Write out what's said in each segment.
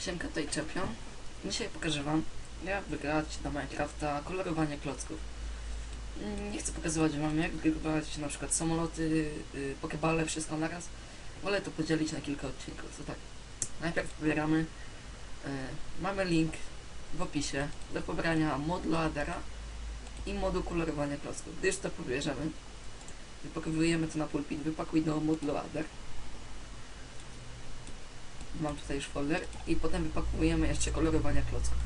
Siemka tutaj Czepion. Dzisiaj pokażę wam, jak wygrać na Minecrafta kolorowanie klocków. Mm, Nie chcę pokazywać wam, jak wygrywać na przykład samoloty, yy, pokebale, wszystko naraz. Wolę to podzielić na kilka odcinków. To tak, najpierw pobieramy, yy, mamy link w opisie do pobrania modu loadera i modu kolorowania klocków. Gdy już to pobierzemy, wypakowujemy to na pulpit, wypakuj do mod loader mam tutaj już folder i potem wypakujemy jeszcze kolorowania klocków.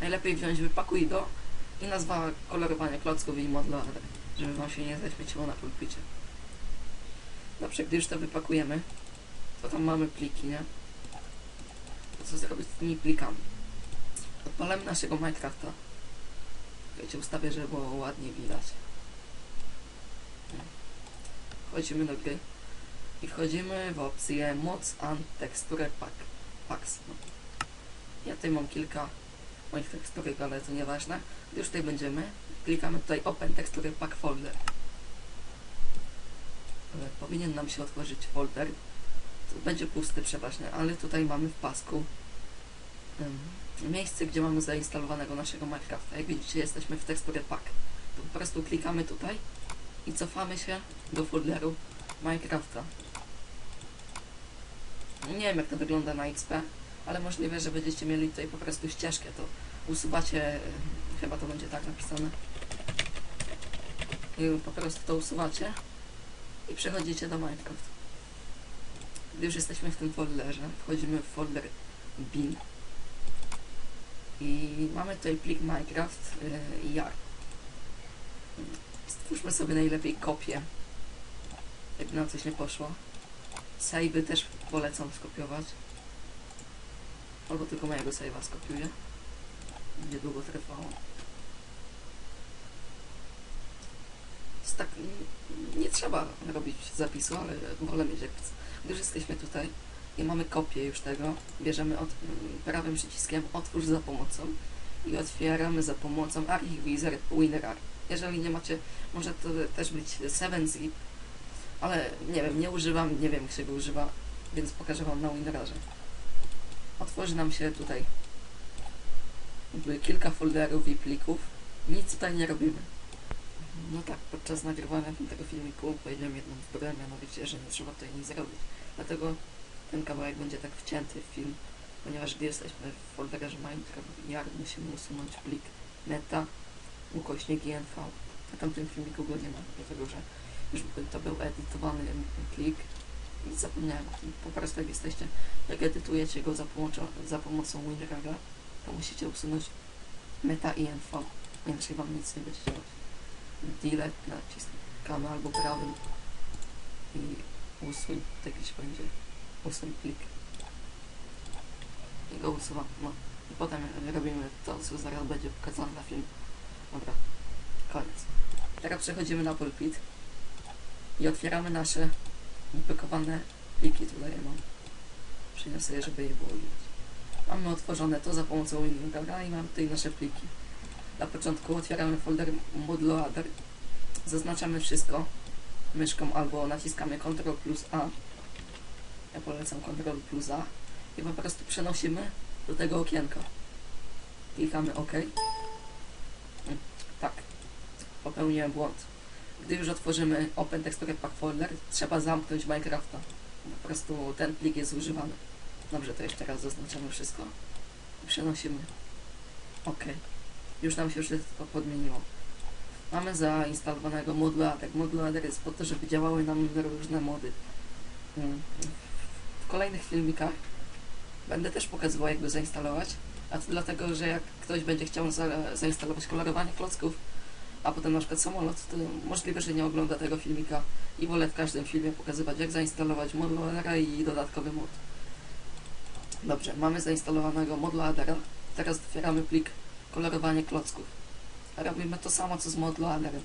Najlepiej wziąć wypakuj do i nazwa kolorowania klocków i modlo, żeby wam się nie zaśmieciło na pulpicie. Dobrze, gdy już to wypakujemy, to tam mamy pliki, nie? To co zrobić z tymi plikami? Odpalamy naszego Minecrafta. Wiecie, ustawię, żeby było ładnie widać. Wchodzimy do gry i wchodzimy w opcję moc and teksturę pack, packs. No. Ja tutaj mam kilka moich teksturek, ale to nieważne. Gdy już tutaj będziemy, klikamy tutaj open tekstury pack folder. Powinien nam się otworzyć folder. To będzie pusty przeważnie, ale tutaj mamy w pasku em, miejsce, gdzie mamy zainstalowanego naszego Minecrafta. Jak widzicie, jesteśmy w teksturę pack. To po prostu klikamy tutaj i cofamy się do folderu Minecrafta. Nie wiem jak to wygląda na XP, ale możliwe, że będziecie mieli tutaj po prostu ścieżkę, to usuwacie, e, chyba to będzie tak napisane. I po prostu to usuwacie i przechodzicie do Minecraft. Gdy już jesteśmy w tym folderze, wchodzimy w folder bin i mamy tutaj plik Minecraft yy, jar. Stwórzmy sobie najlepiej kopię, jakby nam coś nie poszło. Save'y też polecam skopiować. Albo tylko mojego save'a skopiuję. Będzie długo trwało. Tak, nie trzeba robić zapisu, ale wolę mieć jak już jesteśmy tutaj i mamy kopię już tego, bierzemy od, prawym przyciskiem otwórz za pomocą i otwieramy za pomocą Archive Wizard WinRAR. Jeżeli nie macie, może to też być 7zip, ale nie wiem, nie używam, nie wiem jak się go używa, więc pokażę wam na WinRarze. Otworzy nam się tutaj kilka folderów i plików. Nic tutaj nie robimy. No tak, podczas nagrywania tego filmiku powiedziałem jedną zbroję, mianowicie, że nie trzeba tutaj nic zrobić. Dlatego ten kawałek będzie tak wcięty w film, ponieważ gdy jesteśmy w folderze Minecraft jak musimy usunąć plik meta ukośnik INV. Na tamtym filmiku go nie ma, dlatego że już by to był edytowany plik i zapomniałem tym. Po prostu jak jesteście, jak edytujecie go za pomocą, za pomocą WinRARa, to musicie usunąć meta INV, inaczej wam nic nie będzie działać. Delete naciskamy albo prawym i usuń, tak gdzieś będzie usuń plik i go usuwam, no i potem robimy to, co zaraz będzie pokazane na film. Dobra, koniec. Teraz przechodzimy na pulpit i otwieramy nasze wypakowane pliki. Tutaj mam. Przyniosę je, żeby je było widać. Mamy otworzone to za pomocą WinRARa i mamy tutaj nasze pliki. Na początku otwieramy folder Moodloader. Zaznaczamy wszystko myszką albo naciskamy Ctrl plus A. Ja polecam Ctrl plus A. I po prostu przenosimy do tego okienka. Klikamy OK. Tak. Popełniłem błąd. Gdy już otworzymy Open Texture Pack Folder, trzeba zamknąć Minecrafta. Po prostu ten plik jest używany. Dobrze, to jeszcze raz zaznaczamy wszystko. Przenosimy. OK. Już nam się wszystko podmieniło. Mamy zainstalowanego modulator. Modulator jest po to, żeby działały nam różne mody. Mm. W kolejnych filmikach będę też pokazywał, jak go zainstalować. A to dlatego, że jak ktoś będzie chciał za, zainstalować kolorowanie klocków, a potem na przykład samolot, to możliwe, że nie ogląda tego filmika i wolę w każdym filmie pokazywać, jak zainstalować modloadera i dodatkowy mod. Dobrze, mamy zainstalowanego modloadera. Teraz otwieramy plik kolorowanie klocków. Robimy to samo, co z modloaderem.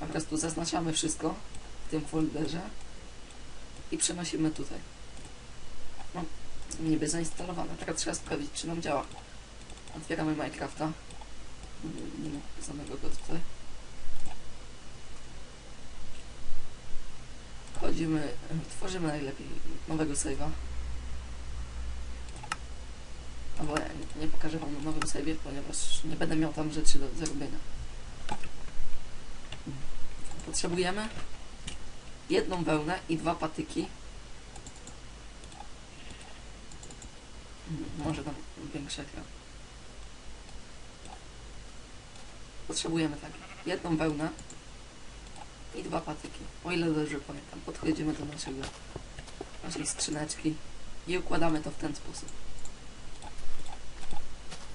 Po prostu zaznaczamy wszystko w tym folderze i przenosimy tutaj. No, niby zainstalowane. Teraz trzeba sprawdzić, czy nam działa. Otwieramy Minecrafta. Nie ma samego go tutaj. Wchodzimy, tworzymy najlepiej nowego save'a. nie pokażę wam na nowym sobie, ponieważ nie będę miał tam rzeczy do zrobienia. Potrzebujemy jedną wełnę i dwa patyki. Mm, Może tam większy ekran. Potrzebujemy tak, jedną wełnę i dwa patyki. O ile dobrze pamiętam, podchodzimy do naszego, naszej skrzyneczki i układamy to w ten sposób.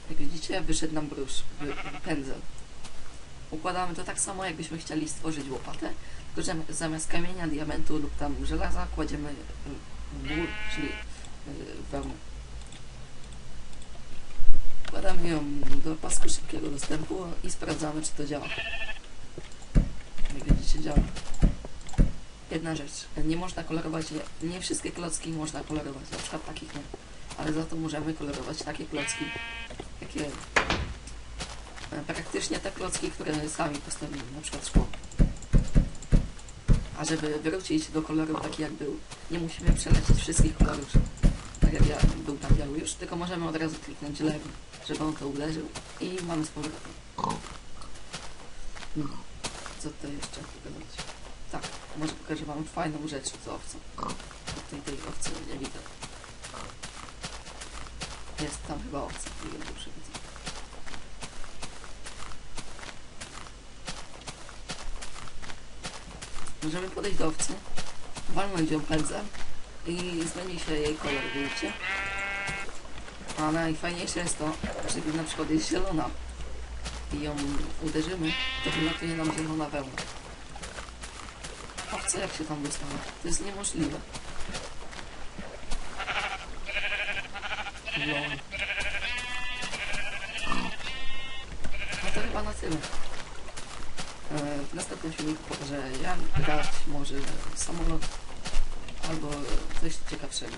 Jak widzicie, wyszedł nam brusz, pędzel. Układamy to tak samo, jakbyśmy chcieli stworzyć łopatę, tylko że zamiast kamienia, diamentu lub tam żelaza kładziemy y, wór, czyli y, wełnę. Wkładamy ją do pasku szybkiego dostępu i sprawdzamy, czy to działa. Widzicie, działa. Jedna rzecz, nie można kolorować, nie wszystkie klocki można kolorować, na przykład takich nie, ale za to możemy kolorować takie klocki, jakie e, praktycznie te klocki, które sami postawimy, na przykład szkło. A żeby wrócić do koloru taki jak był, nie musimy przelecieć wszystkich kolorów, tak jak ja był tam biały już, tylko możemy od razu kliknąć lewy, żeby on to uderzył i mamy z powrotem. No, co to jeszcze pokazać? Tak, może pokażę wam fajną rzecz z owcą. Tutaj tej owcy nie widzę. Jest tam chyba owca, nie wiem, dobrze widzę. Możemy podejść do owcy, walnąć ją pędzem i zmieni się jej kolor, widzicie? A najfajniejsze jest to, że na przykład jest zielona i ją uderzymy, to wylatuje nam zielona wełna. Owca jak się tam dostała? To jest niemożliwe. No to chyba na tyle. E, W następnym filmiku pokażę jak grać może samolot albo coś ciekawszego.